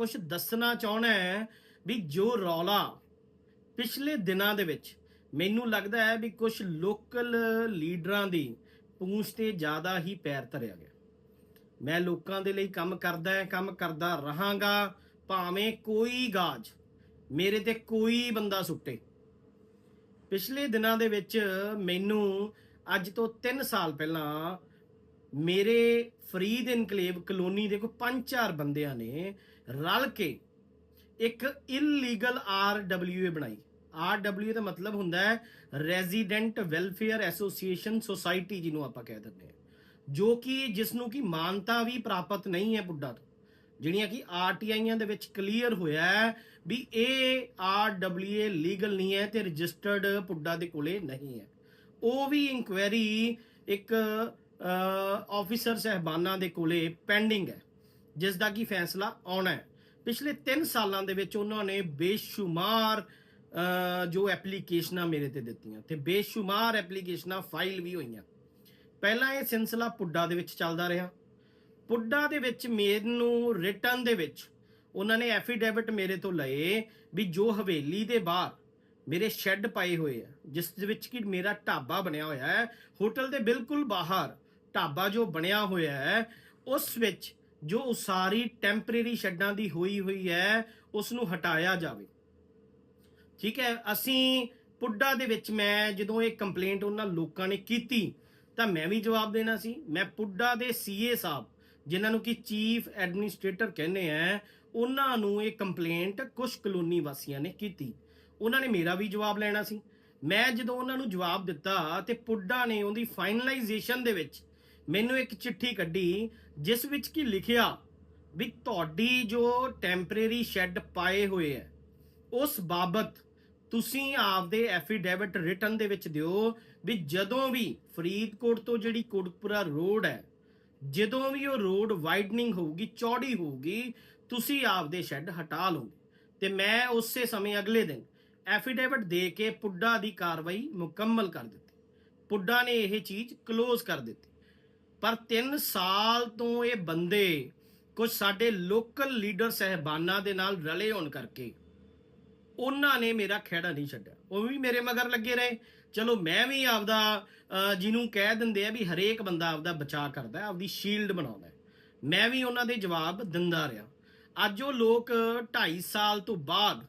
ਕੁਝ ਦੱਸਣਾ ਚਾਹਣਾ ਹੈ ਵੀ ਜੋ ਰੌਲਾ ਪਿਛਲੇ ਦਿਨਾਂ ਦੇ ਵਿੱਚ ਮੈਨੂੰ ਲੱਗਦਾ ਹੈ ਵੀ ਕੁਝ ਲੋਕਲ ਲੀਡਰਾਂ ਦੀ ਪੂੰਛ ਤੇ ਜ਼ਿਆਦਾ ਹੀ ਪੈਰ ਧਰਿਆ ਗਿਆ। ਮੈਂ ਲੋਕਾਂ ਦੇ ਲਈ ਕੰਮ ਕਰਦਾ ਹਾਂ, ਕੰਮ ਕਰਦਾ ਰਹਾਂਗਾ, ਭਾਵੇਂ ਕੋਈ ਗਾਜ ਮੇਰੇ ਤੇ ਕੋਈ ਬੰਦਾ ਸੁੱਟੇ। ਪਿਛਲੇ ਦਿਨਾਂ ਦੇ ਵਿੱਚ ਮੈਨੂੰ ਅੱਜ ਤੋਂ 3 ਸਾਲ ਪਹਿਲਾਂ ਮੇਰੇ ਫਰੀਦ ਇਨਕਲੇਵ ਕਲੋਨੀ ਦੇ ਕੋਈ 5-4 ਬੰਦਿਆਂ ਨੇ ਰਲ ਕੇ ਇੱਕ ਇਲੀਗਲ ਆਰਡਬਲਯੂਏ ਬਣਾਈ। ਆਰਡਬਲਯੂ ਦਾ ਮਤਲਬ ਹੁੰਦਾ ਹੈ ਰੈਜ਼ੀਡੈਂਟ ਵੈਲਫੇਅਰ ਐਸੋਸੀਏਸ਼ਨ ਸੁਸਾਇਟੀ ਜਿਹਨੂੰ ਆਪਾਂ ਕਹਿ ਦਿੰਦੇ ਹਾਂ। ਜੋ ਕਿ ਜਿਸ ਨੂੰ ਕਿ ਮਾਨਤਾ ਵੀ ਪ੍ਰਾਪਤ ਨਹੀਂ ਹੈ ਪੁੱਡਾ ਤੋਂ। ਜਿਹੜੀਆਂ ਕਿ ਆਰਟੀਆਈਆਂ ਦੇ ਵਿੱਚ ਕਲੀਅਰ ਹੋਇਆ ਹੈ ਵੀ ਇਹ ਆਰਡਬਲਯੂਏ ਲੀਗਲ ਨਹੀਂ ਹੈ ਤੇ ਰਜਿਸਟਰਡ ਪੁੱਡਾ ਦੇ ਕੋਲੇ ਨਹੀਂ ਹੈ। ਉਹ ਵੀ ਇਨਕੁਆਇਰੀ ਇੱਕ ਆਫੀਸਰ ਸਹਿਬਾਨਾਂ ਦੇ ਕੋਲੇ ਪੈਂਡਿੰਗ ਹੈ। ਜਿਸ ਦਾ ਕੀ ਫੈਸਲਾ ਆਉਣਾ ਹੈ। ਪਿਛਲੇ 3 ਸਾਲਾਂ ਦੇ ਵਿੱਚ ਉਹਨਾਂ ਨੇ ਬੇਸ਼ੁਮਾਰ ਜੋ ਐਪਲੀਕੇਸ਼ਨਾਂ ਮੇਰੇ ਤੇ ਦਿੱਤੀਆਂ, ਤੇ ਬੇਸ਼ੁਮਾਰ ਐਪਲੀਕੇਸ਼ਨਾਂ ਫਾਈਲ ਵੀ ਹੋਈਆਂ। ਪਹਿਲਾਂ ਇਹ ਸਿਲਸਿਲਾ ਪੁੱਡਾ ਦੇ ਵਿੱਚ ਚੱਲਦਾ ਰਿਹਾ। ਪੁੱਡਾ ਦੇ ਵਿੱਚ ਮੈਨੂੰ ਰਿਟਰਨ ਦੇ ਵਿੱਚ ਉਹਨਾਂ ਨੇ ਐਫੀਡੇਵਿਟ ਮੇਰੇ ਤੋਂ ਲਏ ਵੀ ਜੋ ਹਵੇਲੀ ਦੇ ਬਾਹਰ ਮੇਰੇ ਸ਼ੈੱਡ ਪਾਏ ਹੋਏ ਆ, ਜਿਸ ਦੇ ਵਿੱਚ ਕਿ ਮੇਰਾ ਢਾਬਾ ਬਣਿਆ ਹੋਇਆ ਹੈ, ਹੋਟਲ ਦੇ ਬਿਲਕੁਲ ਬਾਹਰ ਢਾਬਾ ਜੋ ਬਣਿਆ ਹੋਇਆ ਹੈ, ਉਸ ਵਿੱਚ ਜੋ ਉਸਾਰੀ ਟੈਂਪਰੇਰੀ ਸ਼ੈੱਡਾਂ ਦੀ ਹੋਈ ਹੋਈ ਹੈ ਉਸ ਨੂੰ ਹਟਾਇਆ ਜਾਵੇ। ਠੀਕ ਹੈ, ਅਸੀਂ ਪੁੱਡਾ ਦੇ ਵਿੱਚ ਮੈਂ ਜਦੋਂ ਇਹ ਕੰਪਲੇਂਟ ਉਹਨਾਂ ਲੋਕਾਂ ਨੇ ਕੀਤੀ, ਤਾਂ ਮੈਂ ਵੀ ਜਵਾਬ ਦੇਣਾ ਸੀ। ਮੈਂ ਪੁੱਡਾ ਦੇ ਸੀਏ ਸਾਹਿਬ, ਜਿਨ੍ਹਾਂ ਨੂੰ ਕਿ ਚੀਫ ਐਡਮਿਨਿਸਟ੍ਰੇਟਰ ਕਹਿੰਦੇ ਆ, ਉਹਨਾਂ ਨੂੰ ਇਹ ਕੰਪਲੇਂਟ ਕੁਝ ਕਲੋਨੀ ਵਾਸੀਆਂ ਨੇ ਕੀਤੀ। ਉਹਨਾਂ ਨੇ ਮੇਰਾ ਵੀ ਜਵਾਬ ਲੈਣਾ ਸੀ। ਮੈਂ ਜਦੋਂ ਉਹਨਾਂ ਨੂੰ ਜਵਾਬ ਦਿੱਤਾ ਤੇ ਪੁੱਡਾ ਨੇ ਉਹਦੀ ਫਾਈਨਲਾਈਜੇਸ਼ਨ ਦੇ ਵਿੱਚ ਮੈਨੂੰ ਇੱਕ ਚਿੱਠੀ ਕੱਢੀ, ਜਿਸ ਵਿੱਚ ਕੀ ਲਿਖਿਆ ਵੀ ਤੁਹਾਡੀ ਜੋ ਟੈਂਪਰੇਰੀ ਸ਼ੈੱਡ ਪਾਏ ਹੋਏ ਹੈ, ਉਸ ਬਾਬਤ ਤੁਸੀਂ ਆਪਦੇ ਐਫੀਡੇਵਿਟ ਰਿਟਨ ਦੇ ਵਿੱਚ ਦਿਓ ਵੀ ਜਦੋਂ ਵੀ ਫਰੀਦਕੋਟ ਤੋਂ ਜਿਹੜੀ ਕੋਟਪੁਰਾ ਰੋਡ ਹੈ, ਜਦੋਂ ਵੀ ਉਹ ਰੋਡ ਵਾਈਡਨਿੰਗ ਹੋਊਗੀ, ਚੌੜੀ ਹੋਊਗੀ, ਤੁਸੀਂ ਆਪਦੇ ਸ਼ੈੱਡ ਹਟਾ ਲਓਗੇ। ਤੇ ਮੈਂ ਉਸੇ ਸਮੇਂ ਅਗਲੇ ਦਿਨ ਐਫੀਡੇਵਿਟ ਦੇ ਕੇ ਪੁੱਡਾ ਦੀ ਕਾਰਵਾਈ ਮੁਕੰਮਲ ਕਰ ਦਿੱਤੀ। ਪੁੱਡਾ ਨੇ ਇਹ ਚੀਜ਼ ਕਲੋਜ਼ ਕਰ ਦਿੱਤੀ। ਪਰ 3 ਸਾਲ ਤੋਂ ਇਹ ਬੰਦੇ ਕੁਝ ਸਾਡੇ ਲੋਕਲ ਲੀਡਰ ਸਹਿਬਾਨਾਂ ਦੇ ਨਾਲ ਰਲੇ ਹੋਣ ਕਰਕੇ ਉਹਨਾਂ ਨੇ ਮੇਰਾ ਖੇੜਾ ਨਹੀਂ ਛੱਡਿਆ। ਉਹ ਵੀ ਮੇਰੇ ਮਗਰ ਲੱਗੇ ਰਹੇ। ਚਲੋ ਮੈਂ ਵੀ ਆਪਦਾ ਜਿਹਨੂੰ ਕਹਿ ਦਿੰਦੇ ਆ ਵੀ ਹਰੇਕ ਬੰਦਾ ਆਪਦਾ ਬਚਾਅ ਕਰਦਾ ਆਪਦੀ ਸ਼ੀਲਡ ਬਣਾਉਂਦਾ ਮੈਂ ਵੀ ਉਹਨਾਂ ਦੇ ਜਵਾਬ ਦਿੰਦਾ ਰਿਹਾ। ਅੱਜ ਉਹ ਲੋਕ 2.5 ਸਾਲ ਤੋਂ ਬਾਅਦ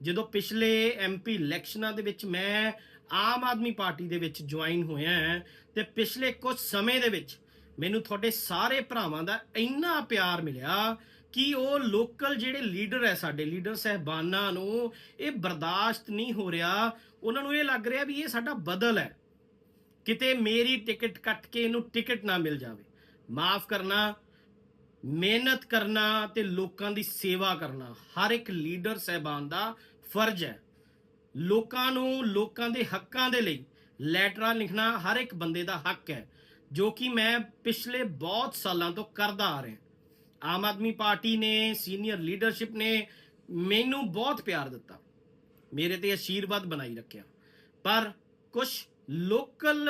ਜਦੋਂ ਪਿਛਲੇ ਐਮਪੀ ਇਲੈਕਸ਼ਨਾਂ ਦੇ ਵਿੱਚ ਮੈਂ ਆਮ ਆਦਮੀ ਪਾਰਟੀ ਦੇ ਵਿੱਚ ਜੁਆਇਨ ਹੋਇਆ ਹਾਂ, ਤੇ ਪਿਛਲੇ ਕੁਝ ਸਮੇਂ ਦੇ ਵਿੱਚ ਮੈਨੂੰ ਤੁਹਾਡੇ ਸਾਰੇ ਭਰਾਵਾਂ ਦਾ ਇੰਨਾ ਪਿਆਰ ਮਿਲਿਆ ਕਿ ਉਹ ਲੋਕਲ ਜਿਹੜੇ ਲੀਡਰ ਹੈ ਸਾਡੇ, ਲੀਡਰ ਸਹਿਬਾਨਾਂ ਨੂੰ ਇਹ ਬਰਦਾਸ਼ਤ ਨਹੀਂ ਹੋ ਰਿਹਾ। ਉਹਨਾਂ ਨੂੰ ਇਹ ਲੱਗ ਰਿਹਾ ਵੀ ਇਹ ਸਾਡਾ ਬਦਲ ਹੈ। ਕਿਤੇ ਮੇਰੀ ਟਿਕਟ ਕੱਟ ਕੇ ਇਹਨੂੰ ਟਿਕਟ ਨਾ ਮਿਲ ਜਾਵੇ। ਮਾਫ ਕਰਨਾ, ਮਿਹਨਤ ਕਰਨਾ ਤੇ ਲੋਕਾਂ ਦੀ ਸੇਵਾ ਕਰਨਾ ਹਰ ਇੱਕ ਲੀਡਰ ਸਹਿਬਾਨ ਦਾ ਫਰਜ਼ ਹੈ। ਲੋਕਾਂ ਨੂੰ ਲੋਕਾਂ ਦੇ ਹੱਕਾਂ ਦੇ ਲਈ ਲੈਟਰਾਂ ਲਿਖਣਾ ਹਰ ਇੱਕ ਬੰਦੇ ਦਾ ਹੱਕ ਹੈ। ਜੋ ਕਿ ਮੈਂ ਪਿਛਲੇ ਬਹੁਤ ਸਾਲਾਂ ਤੋਂ ਕਰਦਾ ਆ ਰਿਹਾ। ਆਮ ਆਦਮੀ ਪਾਰਟੀ ਨੇ, ਸੀਨੀਅਰ ਲੀਡਰਸ਼ਿਪ ਨੇ ਮੈਨੂੰ ਬਹੁਤ ਪਿਆਰ ਦਿੱਤਾ। ਮੇਰੇ ਤੇ ਆਸ਼ੀਰਵਾਦ ਬਣਾਈ ਰੱਖਿਆ। ਪਰ ਕੁਝ ਲੋਕਲ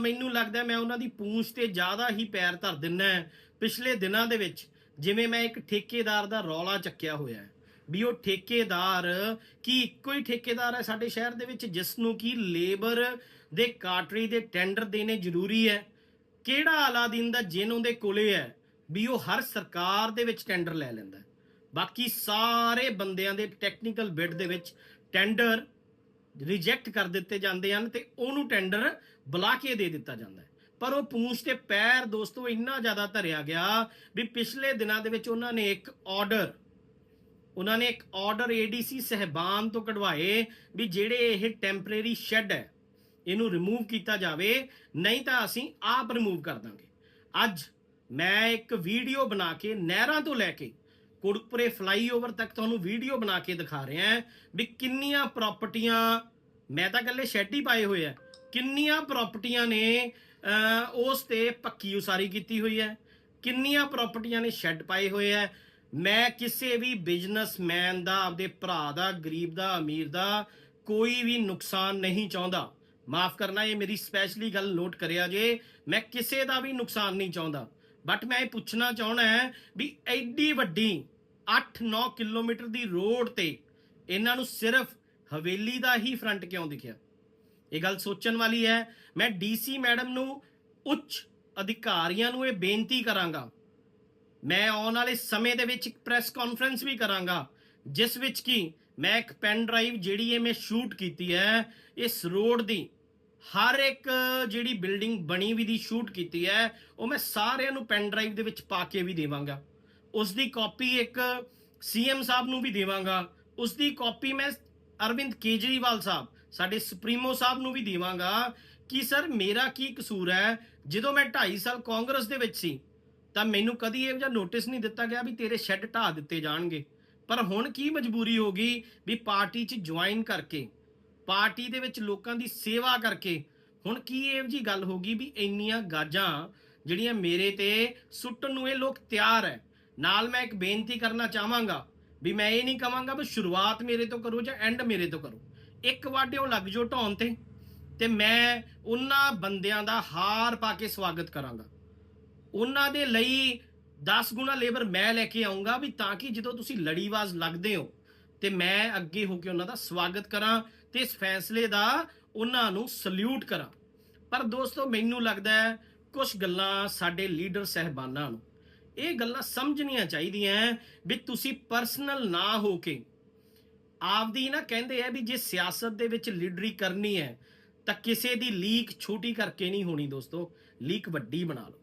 ਮੈਨੂੰ ਲੱਗਦਾ ਮੈਂ ਉਹਨਾਂ ਦੀ ਪੂੰਛ ਤੇ ਜ਼ਿਆਦਾ ਹੀ ਪੈਰ ਧਰ ਦਿੰਨਾ ਪਿਛਲੇ ਦਿਨਾਂ ਦੇ ਵਿੱਚ ਜਿਵੇਂ ਮੈਂ ਇੱਕ ਠੇਕੇਦਾਰ ਦਾ ਰੌਲਾ ਚੱਕਿਆ ਹੋਇਆ ਹੈ। ਵੀ ਉਹ ਠੇਕੇਦਾਰ ਕੀ ਇੱਕੋ ਹੀ ਠੇਕੇਦਾਰ ਹੈ ਸਾਡੇ ਸ਼ਹਿਰ ਦੇ ਵਿੱਚ ਜਿਸ ਨੂੰ ਕੀ ਲੇਬਰ ਦੇ ਕਾਟਰੀ ਦੇ ਟੈਂਡਰ ਦੇਣੇ ਜ਼ਰੂਰੀ ਹੈ। ਕਿਹੜਾ ਅਲਾਦੀਨ ਦਾ ਜਿਨ ਉਹਦੇ ਕੋਲੇ ਹੈ ਵੀ ਉਹ ਹਰ ਸਰਕਾਰ ਦੇ ਵਿੱਚ ਟੈਂਡਰ ਲੈ ਲੈਂਦਾ ਬਾਕੀ ਸਾਰੇ ਬੰਦਿਆਂ ਦੇ ਟੈਕਨੀਕਲ ਬਿਡ ਦੇ ਵਿੱਚ ਟੈਂਡਰ ਰਿਜੈਕਟ ਕਰ ਦਿੱਤੇ ਜਾਂਦੇ ਹਨ ਤੇ ਉਹਨੂੰ ਟੈਂਡਰ ਬੁਲਾ ਕੇ ਦੇ ਦਿੱਤਾ ਜਾਂਦਾ ਪਰ ਉਹ ਪੂੰਛ ਤੇ ਪੈਰ ਦੋਸਤੋ ਇੰਨਾ ਜ਼ਿਆਦਾ ਧਰਿਆ ਗਿਆ ਵੀ ਪਿਛਲੇ ਦਿਨਾਂ ਦੇ ਵਿੱਚ ਉਹਨਾਂ ਨੇ ਇੱਕ ਆਰਡਰ ਉਹਨਾਂ ਨੇ ਇੱਕ ਆਰਡਰ ਏਡੀਸੀ ਸਹਿਬਾਨ ਤੋਂ ਕਢਵਾਏ ਵੀ ਜਿਹੜੇ ਇਹ ਟੈਂਪਰੇਰੀ ਸ਼ੈੱਡ ਹੈ, ਇਹਨੂੰ ਰਿਮੂਵ ਕੀਤਾ ਜਾਵੇ, ਨਹੀਂ ਤਾਂ ਅਸੀਂ ਆਪ ਰਿਮੂਵ ਕਰ ਦਾਂਗੇ। ਅੱਜ ਮੈਂ ਇੱਕ ਵੀਡੀਓ ਬਣਾ ਕੇ ਨਹਿਰਾਂ ਤੋਂ ਲੈ ਕੇ ਕੋਟਕਪੁਰੇ ਫਲਾਈਓਵਰ ਤੱਕ ਤੁਹਾਨੂੰ ਵੀਡੀਓ ਬਣਾ ਕੇ ਦਿਖਾ ਰਿਹਾ ਹਾਂ ਵੀ ਕਿੰਨੀਆਂ ਪ੍ਰਾਪਰਟੀਆਂ ਮੈਂ ਤਾਂ ਇਕੱਲੇ ਸ਼ੈੱਡ ਹੀ ਪਾਏ ਹੋਏ ਆ। ਕਿੰਨੀਆਂ ਪ੍ਰਾਪਰਟੀਆਂ ਨੇ ਉਸ ਤੇ ਪੱਕੀ ਉਸਾਰੀ ਕੀਤੀ ਹੋਈ ਹੈ। ਕਿੰਨੀਆਂ ਪ੍ਰਾਪਰਟੀਆਂ ਨੇ ਸ਼ੈੱਡ ਪਾਏ ਹੋਏ ਆ। ਮੈਂ ਕਿਸੇ ਵੀ ਬਿਜ਼ਨਸਮੈਨ ਦਾ, ਆਪਦੇ ਭਰਾ ਦਾ, ਗਰੀਬ ਦਾ, ਅਮੀਰ ਦਾ ਕੋਈ ਵੀ ਨੁਕਸਾਨ ਨਹੀਂ ਚਾਹੁੰਦਾ। ਮਾਫ ਕਰਨਾ, ਇਹ ਮੇਰੀ ਸਪੈਸ਼ਲੀ ਗੱਲ ਨੋਟ ਕਰਿਆ ਜੇ, ਮੈਂ ਕਿਸੇ ਦਾ ਵੀ ਨੁਕਸਾਨ ਨਹੀਂ ਚਾਹੁੰਦਾ। ਬਟ ਮੈਂ ਇਹ ਪੁੱਛਣਾ ਚਾਹਣਾ ਹੈ ਵੀ ਐਡੀ ਵੱਡੀ 8-9 ਕਿਲੋਮੀਟਰ ਦੀ ਰੋਡ ਤੇ ਇਹਨਾਂ ਨੂੰ ਸਿਰਫ ਹਵੇਲੀ ਦਾ ਹੀ ਫਰੰਟ ਕਿਉਂ ਦਿਖਿਆ? ਇਹ ਗੱਲ ਸੋਚਣ ਵਾਲੀ ਹੈ। ਮੈਂ ਡੀਸੀ ਮੈਡਮ ਨੂੰ ਉੱਚ ਅਧਿਕਾਰੀਆਂ ਨੂੰ ਇਹ ਬੇਨਤੀ ਕਰਾਂਗਾ ਮੈਂ ਆਉਣ ਵਾਲੇ ਸਮੇਂ ਦੇ ਵਿੱਚ ਇੱਕ ਪ੍ਰੈਸ ਕਾਨਫਰੰਸ ਵੀ ਕਰਾਂਗਾ, ਜਿਸ ਵਿੱਚ ਕੀ ਮੈਂ ਇੱਕ ਪੈਨ ਡਰਾਈਵ ਜਿਹੜੀ ਇਹ ਮੈਂ ਸ਼ੂਟ ਕੀਤੀ ਹੈ, ਇਸ ਰੋਡ ਦੀ ਹਰ ਇੱਕ ਜਿਹੜੀ ਬਿਲਡਿੰਗ ਬਣੀ ਵੀ ਦੀ ਸ਼ੂਟ ਕੀਤੀ ਹੈ, ਉਹ ਮੈਂ ਸਾਰਿਆਂ ਨੂੰ ਪੈਨ ਡਰਾਈਵ ਦੇ ਵਿੱਚ ਪਾ ਕੇ ਵੀ ਦੇਵਾਂਗਾ। ਉਸ ਦੀ ਕਾਪੀ ਇੱਕ ਸੀਐਮ ਸਾਹਿਬ ਨੂੰ ਵੀ ਦੇਵਾਂਗਾ। ਉਸ ਦੀ ਕਾਪੀ ਮੈਂ ਅਰਵਿੰਦ ਕੇਜਰੀਵਾਲ ਸਾਹਿਬ, ਸਾਡੇ ਸੁਪਰੀਮੋ ਸਾਹਿਬ ਨੂੰ ਵੀ ਦੇਵਾਂਗਾ ਕਿ ਸਰ ਮੇਰਾ ਕੀ ਕਸੂਰ ਹੈ? ਜਦੋਂ ਮੈਂ 2.5 ਸਾਲ ਕਾਂਗਰਸ ਦੇ ਵਿੱਚ ਸੀ ਤਾਂ ਮੈਨੂੰ ਕਦੀ ਇਹ ਜਿਹਾ ਨੋਟਿਸ ਨਹੀਂ ਦਿੱਤਾ ਗਿਆ ਵੀ ਤੇਰੇ ਸ਼ੈੱਡ ਢਾ ਦਿੱਤੇ ਜਾਣਗੇ। ਪਰ ਹੁਣ ਕੀ ਮਜਬੂਰੀ ਹੋ ਗਈ ਵੀ ਪਾਰਟੀ 'ਚ ਜੁਆਇਨ ਕਰਕੇ, ਪਾਰਟੀ ਦੇ ਵਿੱਚ ਲੋਕਾਂ ਦੀ ਸੇਵਾ ਕਰਕੇ ਹੁਣ ਕੀ ਇਹ ਜੀ ਗੱਲ ਹੋ ਗਈ ਵੀ ਇੰਨੀਆਂ ਗਾਜਾਂ ਜਿਹੜੀਆਂ ਮੇਰੇ ਤੇ ਸੁੱਟਣ ਨੂੰ ਇਹ ਲੋਕ ਤਿਆਰ ਹੈ ਨਾਲ ਮੈਂ ਇੱਕ ਬੇਨਤੀ ਕਰਨਾ ਚਾਹਾਂਗਾ ਵੀ ਮੈਂ ਇਹ ਨਹੀਂ ਕਹਾਂਗਾ ਵੀ ਸ਼ੁਰੂਆਤ ਮੇਰੇ ਤੋਂ ਕਰੋ ਜਾਂ ਐਂਡ ਮੇਰੇ ਤੋਂ ਕਰੋ। ਇੱਕ ਵਾਢਿਓ ਲੱਗ ਜੋ ਢਾਉਣ ਤੇ ਤੇ ਮੈਂ ਉਹਨਾਂ ਬੰਦਿਆਂ ਦਾ ਹਾਰ ਪਾ ਕੇ ਸਵਾਗਤ ਕਰਾਂਗਾ। ਉਹਨਾਂ ਦੇ ਲਈ 10 ਗੁਣਾ ਲੇਬਰ ਮੈਂ ਲੈ ਕੇ ਆਉਂਗਾ ਵੀ ਤਾਂ ਕਿ ਜਦੋਂ ਤੁਸੀਂ ਲੜੀਵਾਜ਼ ਲੱਗਦੇ ਹੋ ਤੇ ਮੈਂ ਅੱਗੇ ਹੋ ਕੇ ਉਹਨਾਂ ਦਾ ਸਵਾਗਤ ਕਰਾਂ ਤੇ ਇਸ ਫੈਸਲੇ ਦਾ ਉਹਨਾਂ ਨੂੰ ਸਲੂਟ ਕਰਾਂ। ਪਰ ਦੋਸਤੋ, ਮੈਨੂੰ ਲੱਗਦਾ ਹੈ ਕੁਝ ਗੱਲਾਂ ਸਾਡੇ ਲੀਡਰ ਸਹਿਬਾਨਾਂ ਨੂੰ, ਇਹ ਗੱਲਾਂ ਸਮਝਣੀਆਂ ਚਾਹੀਦੀਆਂ ਵੀ ਤੁਸੀਂ ਪਰਸਨਲ ਨਾ ਹੋ ਕੇ ਆਪਦੀ ਨਾ ਕਹਿੰਦੇ ਆ ਵੀ ਜੇ ਸਿਆਸਤ ਦੇ ਵਿੱਚ ਲੀਡਰੀ ਕਰਨੀ ਹੈ ਤਾਂ ਕਿਸੇ ਦੀ ਲੀਕ ਛੋਟੀ ਕਰਕੇ ਨਹੀਂ ਹੋਣੀ ਦੋਸਤੋ, ਲੀਕ ਵੱਡੀ ਬਣਾ ਲਓ।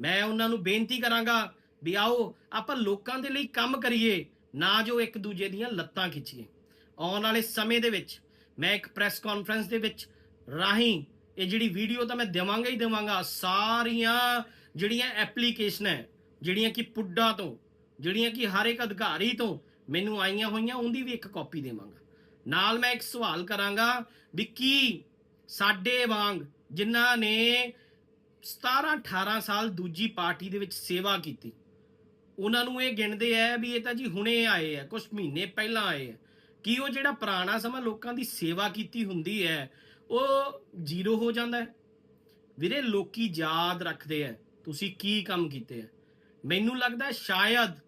ਮੈਂ ਉਹਨਾਂ ਨੂੰ ਬੇਨਤੀ ਕਰਾਂਗਾ ਵੀ ਆਓ ਆਪਾਂ ਲੋਕਾਂ ਦੇ ਲਈ ਕੰਮ ਕਰੀਏ, ਨਾ ਜੋ ਇੱਕ ਦੂਜੇ ਦੀਆਂ ਲੱਤਾਂ ਖਿੱਚੀਏ। ਆਉਣ ਵਾਲੇ ਸਮੇਂ ਦੇ ਵਿੱਚ, ਮੈਂ ਇੱਕ ਪ੍ਰੈਸ ਕਾਨਫਰੰਸ ਦੇ ਵਿੱਚ ਰਾਹੀਂ ਇਹ ਜਿਹੜੀ ਵੀਡੀਓ ਤਾਂ ਮੈਂ ਦੇਵਾਂਗਾ ਹੀ ਦੇਵਾਂਗਾ, ਸਾਰੀਆਂ ਜਿਹੜੀਆਂ ਐਪਲੀਕੇਸ਼ਨਾਂ ਜਿਹੜੀਆਂ ਕਿ ਪੁੱਡਾ ਤੋਂ, ਜਿਹੜੀਆਂ ਕਿ ਹਰ ਇੱਕ ਅਧਿਕਾਰੀ ਤੋਂ ਮੈਨੂੰ ਆਈਆਂ ਹੋਈਆਂ, ਉਹਦੀ ਵੀ ਇੱਕ ਕਾਪੀ ਦੇਵਾਂਗਾ। ਨਾਲ ਮੈਂ ਇੱਕ ਸਵਾਲ ਕਰਾਂਗਾ ਵੀ ਕੀ ਸਾਡੇ ਵਾਂਗ ਜਿਨ੍ਹਾਂ ਨੇ 17 18 ਸਾਲ ਦੂਜੀ ਪਾਰਟੀ ਦੇ ਵਿੱਚ ਸੇਵਾ ਕੀਤੀ। ਉਹਨਾਂ ਨੂੰ ਇਹ ਗਿਣਦੇ ਆ ਵੀ ਇਹ ਤਾਂ ਜੀ ਹੁਣੇ ਆਏ ਆ ਕੁਝ ਮਹੀਨੇ ਪਹਿਲਾਂ ਆਏ ਆ ਕੀ ਉਹ ਜਿਹੜਾ ਪੁਰਾਣਾ ਸਮਾਂ ਲੋਕਾਂ ਦੀ ਸੇਵਾ ਕੀਤੀ ਹੁੰਦੀ ਹੈ ਉਹ ਜ਼ੀਰੋ ਹੋ ਜਾਂਦਾ ਹੈ ਵੀਰੇ, ਲੋਕੀ ਯਾਦ ਰੱਖਦੇ ਆ ਤੁਸੀਂ ਕੀ ਕੰਮ ਕੀਤੇ ਆ ਮੈਨੂੰ ਲੱਗਦਾ ਸ਼ਾਇਦ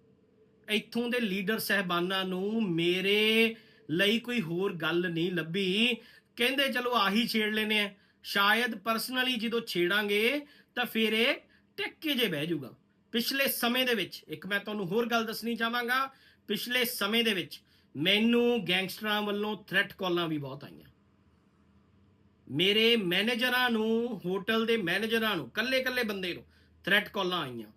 ਇੱਥੋਂ ਦੇ ਲੀਡਰ ਸਹਿਬਾਨਾਂ ਨੂੰ ਮੇਰੇ ਲਈ ਕੋਈ ਹੋਰ ਗੱਲ ਨਹੀਂ ਲੱਭੀ। ਕਹਿੰਦੇ, ਚਲੋ ਆਹੀ ਛੇੜ ਲੈਨੇ ਆ ਸ਼ਾਇਦ ਪਰਸਨਲੀ ਜਦੋਂ ਛੇੜਾਂਗੇ ਤਾਂ ਫਿਰ ਇਹ ਟਿੱਕੇ ਜੇ ਬਹਿ ਜਾਊਗਾ। ਪਿਛਲੇ ਸਮੇਂ ਦੇ ਵਿੱਚ, ਇੱਕ ਮੈਂ ਤੁਹਾਨੂੰ ਹੋਰ ਗੱਲ ਦੱਸਣੀ ਚਾਹਾਂਗਾ, ਪਿਛਲੇ ਸਮੇਂ ਦੇ ਵਿੱਚ ਮੈਨੂੰ ਗੈਂਗਸਟਰਾਂ ਵੱਲੋਂ ਥ੍ਰੈਟ ਕਾਲਾਂ ਵੀ ਬਹੁਤ ਆਈਆਂ। ਮੇਰੇ ਮੈਨੇਜਰਾਂ ਨੂੰ ਹੋਟਲ ਦੇ ਮੈਨੇਜਰਾਂ ਨੂੰ ਕੱਲੇ-ਕੱਲੇ ਬੰਦੇ ਨੂੰ ਥ੍ਰੈਟ ਕਾਲਾਂ ਆਈਆਂ।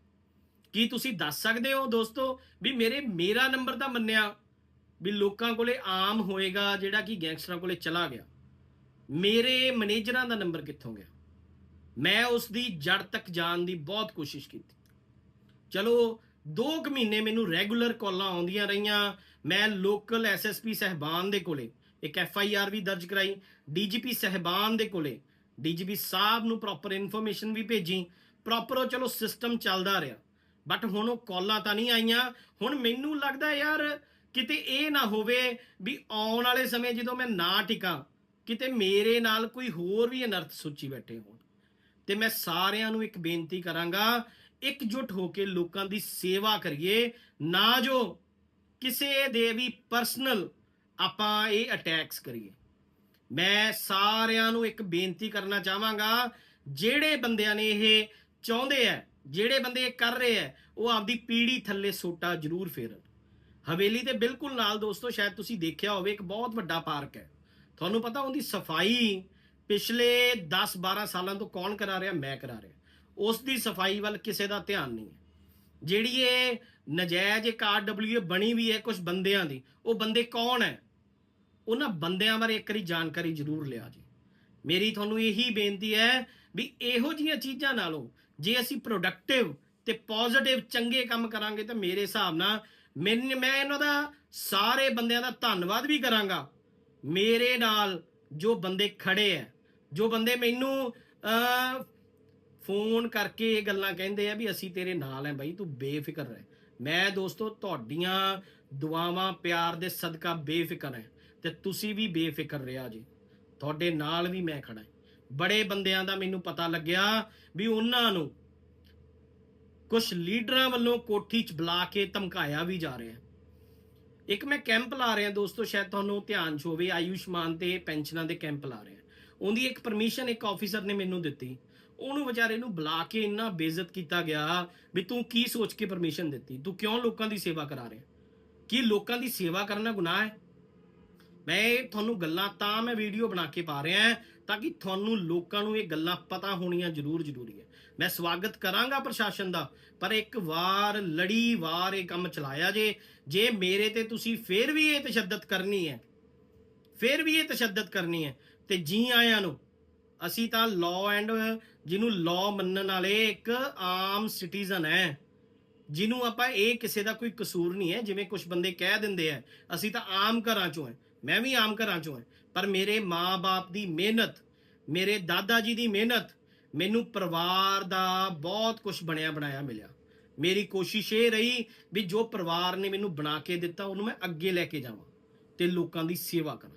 ਕੀ ਤੁਸੀਂ ਦੱਸ ਸਕਦੇ ਹੋ ਦੋਸਤੋ ਵੀ ਮੇਰੇ, ਮੇਰਾ ਨੰਬਰ ਤਾਂ ਮੰਨਿਆ ਵੀ ਲੋਕਾਂ ਕੋਲੇ ਆਮ ਹੋਏਗਾ ਜਿਹੜਾ ਕਿ ਗੈਂਗਸਟਰਾਂ ਕੋਲੇ ਚਲਾ ਗਿਆ। ਮੇਰੇ ਮੈਨੇਜਰਾਂ ਦਾ ਨੰਬਰ ਕਿੱਥੋਂ ਗਿਆ? ਮੈਂ ਉਸ ਦੀ ਜੜ ਤੱਕ ਜਾਣ ਦੀ ਬਹੁਤ ਕੋਸ਼ਿਸ਼ ਕੀਤੀ। ਚਲੋ 2 ਕੁ ਮਹੀਨੇ ਮੈਨੂੰ ਰੈਗੂਲਰ ਕਾਲਾਂ ਆਉਂਦੀਆਂ ਰਹੀਆਂ। ਮੈਂ ਲੋਕਲ ਐਸਐਸਪੀ ਸਹਿਬਾਨ ਦੇ ਕੋਲੇ ਇੱਕ ਐਫ ਆਈ ਆਰ ਵੀ ਦਰਜ ਕਰਾਈ ਡੀਜੀਪੀ ਸਹਿਬਾਨ ਦੇ ਕੋਲੇ ਡੀਜੀਪੀ ਸਾਹਿਬ ਨੂੰ ਪ੍ਰੋਪਰ ਇਨਫੋਰਮੇਸ਼ਨ ਵੀ ਭੇਜੀ। ਪ੍ਰੋਪਰ ਉਹ ਚਲੋ ਸਿਸਟਮ ਚੱਲਦਾ ਰਿਹਾ। ਬਟ ਹੁਣ ਉਹ ਕਾਲਾਂ ਤਾਂ ਨਹੀਂ ਆਈਆਂ। ਹੁਣ ਮੈਨੂੰ ਲੱਗਦਾ ਯਾਰ ਕਿਤੇ ਇਹ ਨਾ ਹੋਵੇ ਵੀ ਆਉਣ ਵਾਲੇ ਸਮੇਂ ਜਦੋਂ ਮੈਂ ਨਾ ਟਿਕਾਂ ਕਿਤੇ ਮੇਰੇ ਨਾਲ ਕੋਈ ਹੋਰ ਵੀ ਅਨਰਥ ਸੋਚੀ ਬੈਠੇ ਹੋਣ। ਤੇ ਮੈਂ ਸਾਰਿਆਂ ਨੂੰ ਇੱਕ ਬੇਨਤੀ ਕਰਾਂਗਾ, ਇਕਜੁੱਟ ਹੋ ਕੇ ਲੋਕਾਂ ਦੀ ਸੇਵਾ ਕਰੀਏ, ਨਾ ਜੋ ਕਿਸੇ ਦੇ ਵੀ ਪਰਸਨਲ ਆਪਾਂ ਇਹ ਅਟੈਕਸ ਕਰੀਏ। ਮੈਂ ਸਾਰਿਆਂ ਨੂੰ ਇੱਕ ਬੇਨਤੀ ਕਰਨਾ ਚਾਹਾਂਗਾ, ਜਿਹੜੇ ਬੰਦਿਆਂ ਨੇ ਇਹ ਚਾਹੁੰਦੇ ਆ, ਜਿਹੜੇ ਬੰਦੇ ਇਹ ਕਰ ਰਹੇ ਆ, ਉਹ ਆਪਦੀ ਪੀੜੀ ਥੱਲੇ ਸੋਟਾ ਜ਼ਰੂਰ ਫੇਰਨ। ਹਵੇਲੀ ਦੇ ਬਿਲਕੁਲ ਨਾਲ ਦੋਸਤੋ, ਸ਼ਾਇਦ ਤੁਸੀਂ ਦੇਖਿਆ ਹੋਵੇ, ਇੱਕ ਬਹੁਤ ਵੱਡਾ ਪਾਰਕ ਹੈ। ਤੁਹਾਨੂੰ ਪਤਾ ਉਹਦੀ ਸਫ਼ਾਈ ਪਿਛਲੇ 10-12 ਸਾਲਾਂ ਤੋਂ ਕੌਣ ਕਰਾ ਰਿਹਾ? ਮੈਂ ਕਰਾ ਰਿਹਾ। ਉਸ ਦੀ ਸਫ਼ਾਈ ਵੱਲ ਕਿਸੇ ਦਾ ਧਿਆਨ ਨਹੀਂ ਹੈ। ਜਿਹੜੀ ਇਹ ਨਜਾਇਜ਼ ਇੱਕ ਆਰਡਬਲਯੂ ਬਣੀ ਵੀ ਹੈ ਕੁਝ ਬੰਦਿਆਂ ਦੀ, ਉਹ ਬੰਦੇ ਕੌਣ ਹੈ? ਉਹਨਾਂ ਬੰਦਿਆਂ ਬਾਰੇ ਇੱਕ ਵਾਰੀ ਜਾਣਕਾਰੀ ਜ਼ਰੂਰ ਲਿਆ ਜੀ। ਮੇਰੀ ਤੁਹਾਨੂੰ ਇਹੀ ਬੇਨਤੀ ਹੈ ਵੀ ਇਹੋ ਜੀਆਂ ਚੀਜ਼ਾਂ ਨਾਲੋਂ ਜੇ ਅਸੀਂ ਪ੍ਰੋਡਕਟਿਵ ਤੇ ਪੋਜ਼ਿਟਿਵ ਚੰਗੇ ਕੰਮ ਕਰਾਂਗੇ ਤਾਂ ਮੇਰੇ ਹਿਸਾਬ ਨਾਲ ਮੈਨ- ਮੈਂ ਇਹਨਾਂ ਦਾ ਸਾਰੇ ਬੰਦਿਆਂ ਦਾ ਧੰਨਵਾਦ ਵੀ ਕਰਾਂਗਾ। ਮੇਰੇ ਨਾਲ ਜੋ ਬੰਦੇ ਖੜੇ ਐ ਜੋ ਬੰਦੇ ਮੈਨੂੰ ਫੋਨ ਕਰਕੇ ਇਹ ਗੱਲਾਂ ਕਹਿੰਦੇ ਆ ਵੀ ਅਸੀਂ ਤੇਰੇ ਨਾਲ ਐ ਬਾਈ, ਤੂੰ ਬੇਫਿਕਰ ਰਹਿ। ਮੈਂ ਦੋਸਤੋ ਤੁਹਾਡੀਆਂ ਦੁਆਵਾਂ ਪਿਆਰ ਦੇ ਸਦਕਾ ਬੇਫਿਕਰ ਐ ਤੇ ਤੁਸੀਂ ਵੀ ਬੇਫਿਕਰ ਰਿਹਾ ਜੀ। ਤੁਹਾਡੇ ਨਾਲ ਵੀ ਮੈਂ ਖੜਾ ਬੜੇ ਬੰਦਿਆਂ ਦਾ ਮੈਨੂੰ ਪਤਾ ਲੱਗਿਆ ਵੀ ਉਹਨਾਂ ਨੂੰ ਕੁਝ ਲੀਡਰਾਂ ਵੱਲੋਂ ਕੋਠੀ 'ਚ ਬੁਲਾ ਕੇ ਧਮਕਾਇਆ ਵੀ ਜਾ ਰਿਹਾ। ਇੱਕ ਮੈਂ ਕੈਂਪ ਲਾ ਰਿਹਾ, ਦੋਸਤੋ, ਸ਼ਾਇਦ ਤੁਹਾਨੂੰ ਧਿਆਨ 'ਚ ਹੋਵੇ, ਆਯੁਸ਼ਮਾਨ ਤੇ ਪੈਨਸ਼ਨਾਂ ਦੇ ਕੈਂਪ ਲਾ ਰਿਹਾ। ਉਹਦੀ ਇੱਕ ਪਰਮਿਸ਼ਨ ਇੱਕ ਆਫੀਸਰ ਨੇ ਮੈਨੂੰ ਦਿੱਤੀ। ਉਹਨੂੰ ਵਿਚਾਰੇ ਨੂੰ ਬੁਲਾ ਕੇ ਇੰਨਾ ਬੇਇੱਜ਼ਤ ਕੀਤਾ ਗਿਆ ਵੀ ਤੂੰ ਕੀ ਸੋਚ ਕੇ ਪਰਮਿਸ਼ਨ ਦਿੱਤੀ? ਤੂੰ ਕਿਉਂ ਲੋਕਾਂ ਦੀ ਸੇਵਾ ਕਰਾ ਰਿਹਾ? ਕੀ ਲੋਕਾਂ ਦੀ ਸੇਵਾ ਕਰਨਾ ਗੁਨਾਹ ਹੈ? ਮੈਂ ਇਹ ਤੁਹਾਨੂੰ ਗੱਲਾਂ ਤਾਂ ਮੈਂ ਵੀਡੀਓ ਬਣਾ ਕੇ ਪਾ ਰਿਹਾ ਤਾਂ ਕਿ ਤੁਹਾਨੂੰ ਲੋਕਾਂ ਨੂੰ ਇਹ ਗੱਲਾਂ ਪਤਾ ਹੋਣੀਆਂ ਜ਼ਰੂਰ ਜ਼ਰੂਰੀ ਹੈ। ਮੈਂ ਸਵਾਗਤ ਕਰਾਂਗਾ ਪ੍ਰਸ਼ਾਸਨ ਦਾ, ਪਰ ਇੱਕ ਵਾਰ, ਲੜੀ ਵਾਰ ਇਹ ਕੰਮ ਚਲਾਇਆ ਜੇ ਜੇ ਮੇਰੇ ਤੇ ਤੁਸੀਂ ਫੇਰ ਵੀ ਇਹ ਤਸ਼ੱਦਦ ਕਰਨੀ ਹੈ, ਫੇਰ ਵੀ ਇਹ ਤਸ਼ੱਦਦ ਕਰਨੀ ਹੈ, ਤੇ ਜੀ ਆਇਆਂ ਨੂੰ, ਅਸੀਂ ਤਾਂ ਲਾਅ ਐਂਡ ਜਿਹਨੂੰ ਲਾਅ ਮੰਨਣ ਵਾਲੇ ਇੱਕ ਆਮ ਸਿਟੀਜ਼ਨ ਹੈ, ਜਿਹਨੂੰ ਆਪਾਂ ਇਹ ਕਿਸੇ ਦਾ ਕੋਈ ਕਸੂਰ ਨਹੀਂ ਹੈ, ਜਿਵੇਂ ਕੁਝ ਬੰਦੇ ਕਹਿ ਦਿੰਦੇ ਆ ਅਸੀਂ ਤਾਂ ਆਮ ਘਰਾਂ ਚੋਂ ਹੈ, ਮੈਂ ਵੀ ਆਮ ਘਰਾਂ ਚੋਂ ਹਾਂ ਪਰ ਮੇਰੇ ਮਾਂ-ਬਾਪ ਦੀ ਮਿਹਨਤ, ਮੇਰੇ ਦਾਦਾ ਜੀ ਦੀ ਮਿਹਨਤ ਮੈਨੂੰ ਪਰਿਵਾਰ ਦਾ ਬਹੁਤ ਕੁਝ ਬਣਿਆ ਬਣਾਇਆ ਮਿਲਿਆ। ਮੇਰੀ ਕੋਸ਼ਿਸ਼ ਇਹ ਰਹੀ ਵੀ ਜੋ ਪਰਿਵਾਰ ਨੇ ਮੈਨੂੰ ਬਣਾ ਕੇ ਦਿੱਤਾ, ਉਹਨੂੰ ਮੈਂ ਅੱਗੇ ਲੈ ਕੇ ਜਾਵਾਂ ਤੇ ਲੋਕਾਂ ਦੀ ਸੇਵਾ ਕਰਾਂ।